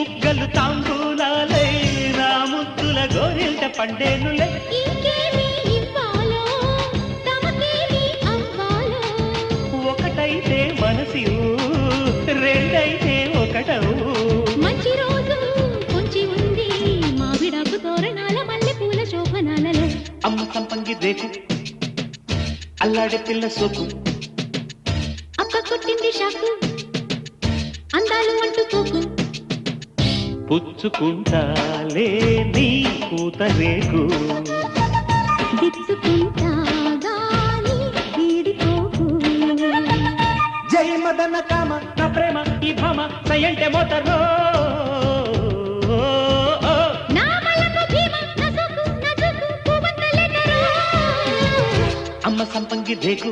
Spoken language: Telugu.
ముగ్గలు తాంబూలాలై నా ముద్దుల గోరింట పండేనులే. ఒకటైతే మనసి రెండైతే ఒకటవు. మంచి రోజు కొంచి ఉంది మామిడాకు తోరణాల మల్లె పూల శోభనాలలో. అమ్మ సంపంగి రేపు అల్లాడి పిల్ల సోకు. అక్క కొట్టింది షాకు అందాలు అంటూ పోకు. పుచ్చుకుంటాలే నీ కూత రేకు జై మదన కామ నా ప్రేమ ఈ భామ సయంటే మోతరో. అమ్మ సంపంగి రేకు